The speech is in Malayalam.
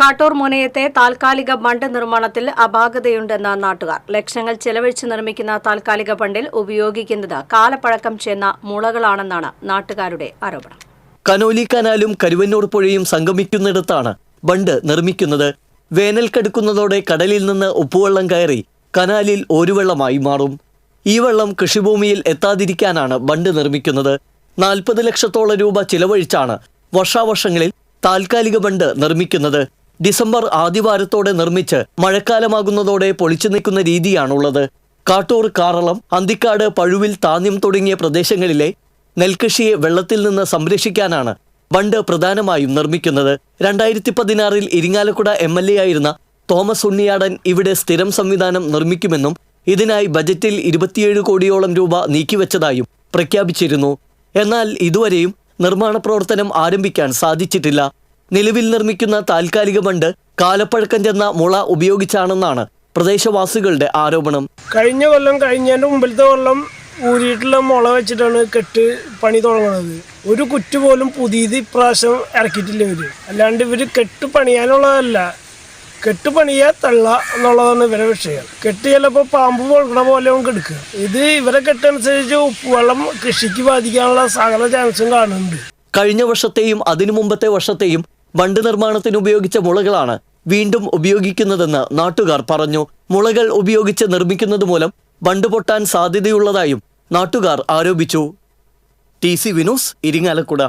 കാട്ടൂർ മുനയത്തെ താൽക്കാലിക ബണ്ട് നിർമ്മാണത്തിൽ അപാകതയുണ്ടെന്ന നാട്ടുകാർ. ലക്ഷങ്ങൾ ചെലവഴിച്ച് നിർമ്മിക്കുന്ന താൽക്കാലിക ബണ്ടിൽ ഉപയോഗിക്കുന്നത് കാലപ്പഴക്കം ചെന്ന മുളകളാണെന്നാണ് നാട്ടുകാരുടെ ആരോപണം. കനോലി കനാലും കരുവന്നൂർ പുഴയും സംഗമിക്കുന്നിടത്താണ് ബണ്ട് നിർമ്മിക്കുന്നത്. വേനൽ കടുക്കുന്നതോടെ കടലിൽ നിന്ന് ഉപ്പുവെള്ളം കയറി കനാലിൽ ഓരുവെള്ളമായി മാറും. ഈ വെള്ളം കൃഷിഭൂമിയിൽ എത്താതിരിക്കാനാണ് ബണ്ട് നിർമ്മിക്കുന്നത്. നാൽപ്പത് ലക്ഷത്തോളം രൂപ ചിലവഴിച്ചാണ് വർഷാവർഷങ്ങളിൽ താൽക്കാലിക ബണ്ട് നിർമ്മിക്കുന്നത്. ഡിസംബർ ആദ്യവാരത്തോടെ നിർമ്മിച്ച് മഴക്കാലമാകുന്നതോടെ പൊളിച്ചു നിൽക്കുന്ന രീതിയാണുള്ളത്. കാട്ടൂർ കാറളം അന്തിക്കാട് പഴുവിൽ താന്യം തുടങ്ങിയ പ്രദേശങ്ങളിലെ നെൽകൃഷിയെ വെള്ളത്തിൽ നിന്ന് സംരക്ഷിക്കാനാണ് ബണ്ട് പ്രധാനമായും നിർമ്മിക്കുന്നത്. രണ്ടായിരത്തി പതിനാറിൽ ഇരിങ്ങാലക്കുട എം എൽ എ ആയിരുന്ന തോമസ് ഉണ്ണിയാടൻ ഇവിടെ സ്ഥിരം സംവിധാനം നിർമ്മിക്കുമെന്നും ഇതിനായി ബജറ്റിൽ ഇരുപത്തിയേഴ് കോടിയോളം രൂപ നീക്കിവെച്ചതായും പ്രഖ്യാപിച്ചിരുന്നു. എന്നാൽ ഇതുവരെയും നിർമ്മാണ പ്രവർത്തനം ആരംഭിക്കാൻ സാധിച്ചിട്ടില്ല. നിലവിൽ നിർമ്മിക്കുന്ന താൽക്കാലിക ബണ്ട് കാലപ്പഴക്കം ചെന്ന മുള ഉപയോഗിച്ചാണെന്നാണ് പ്രദേശവാസികളുടെ ആരോപണം. കഴിഞ്ഞ കൊല്ലം കഴിഞ്ഞതിന്റെ മുമ്പിലത്തെ കൊല്ലം ഊരിയിട്ടുള്ള മുള വെച്ചിട്ടാണ് കെട്ട് പണി തുടങ്ങുന്നത്. ഒരു കുറ്റ് പോലും പുതിയത് ഇപ്രാവശ്യം ഇറക്കിയിട്ടില്ല ഇവർ. അല്ലാണ്ട് ഇവർ കെട്ട് പണിയാനുള്ളതല്ല. കെട്ട് പണിയാ തള്ള എന്നുള്ളതാണ് ഇവരെ വിഷയം. കെട്ട് ചിലപ്പോൾ പാമ്പ് പൊഴുക്കണ പോലെ അവൻ കെടുക്കുക. ഇത് ഇവരെ കെട്ടനുസരിച്ച് ഉപ്പുവെള്ളം കൃഷിക്ക് ബാധിക്കാനുള്ള സകല ചാൻസും കാണുന്നുണ്ട്. കഴിഞ്ഞ വർഷത്തെയും അതിനു മുമ്പത്തെ വർഷത്തെയും ബണ്ട് നിർമ്മാണത്തിന് ഉപയോഗിച്ച മുളകളാണ് വീണ്ടും ഉപയോഗിക്കുന്നതെന്ന് നാട്ടുകാർ പറഞ്ഞു. മുളകൾ ഉപയോഗിച്ച് നിർമ്മിക്കുന്നത് മൂലം വണ്ട് പൊട്ടാൻ സാധ്യതയുള്ളതായും നാട്ടുകാർ ആരോപിച്ചു. T C Vinod Irinjalakuda.